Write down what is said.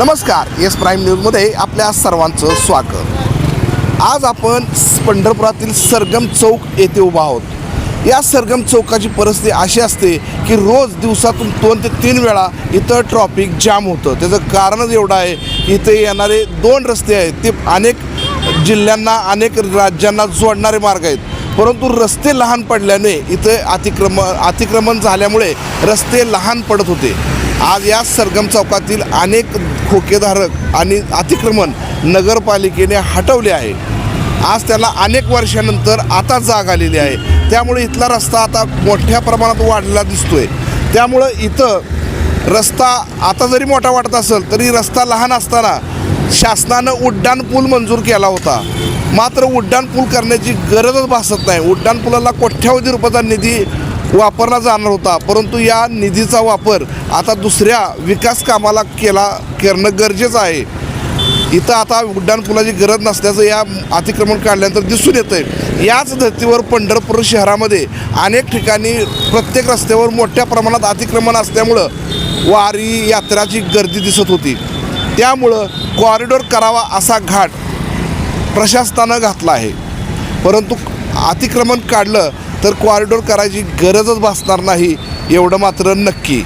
नमस्कार S prime न्यूजमध्ये आपल्या सर्वांचं स्वागत. आज आपण पंढरपुरातील सरगम चौक येथे उभा आहोत. या सरगम चौकाची परिस्थिती अशी असते की रोज दिवसातून दोन ते तीन वेळा इथं ट्रॉफिक जाम होतं. त्याचं कारणच एवढं आहे की इथे येणारे दोन रस्ते आहेत. ते अनेक जिल्ह्यांना अनेक राज्यांना जोडणारे मार्ग आहेत. परंतु रस्ते लहान पडल्याने इथे अतिक्रमण अतिक्रमण झाल्यामुळे रस्ते लहान पडत होते. आज या सरगम चौकातील अनेक खोकेधारक आणि अतिक्रमण नगरपालिकेने हटवले आहे. आज त्याला अनेक वर्षानंतर आता जाग आलेली आहे. त्यामुळे इथला रस्ता आता मोठ्या प्रमाणात वाढलेला दिसतोय. त्यामुळं इथं रस्ता आता जरी मोठा वाटत असेल तरी रस्ता लहान असताना शासनानं उड्डाण पूल मंजूर केला होता. मात्र उड्डाण पूल करण्याची गरजच भासत नाही. उड्डाण पुलाला कोट्यावधी रुपयाचा निधी वापरला जाणार होता. परंतु या निधीचा वापर आता दुसऱ्या विकास कामाला केला करणं गरजेचं आहे. इथं आता उड्डाण पुलाची गरज नसल्याचं या अतिक्रमण काढल्यानंतर दिसून येतं आहे याच धर्तीवर पंढरपूर शहरामध्ये अनेक ठिकाणी प्रत्येक रस्त्यावर मोठ्या प्रमाणात अतिक्रमण असल्यामुळं वारी यात्राची गर्दी दिसत होती. त्यामुळं कॉरिडॉर करावा असा घाट प्रशासनानं घातला आहे. परंतु अतिक्रमण काढलं तर कॉरिडॉर करायची गरजच भासणार नाही एवढं मात्र नक्की.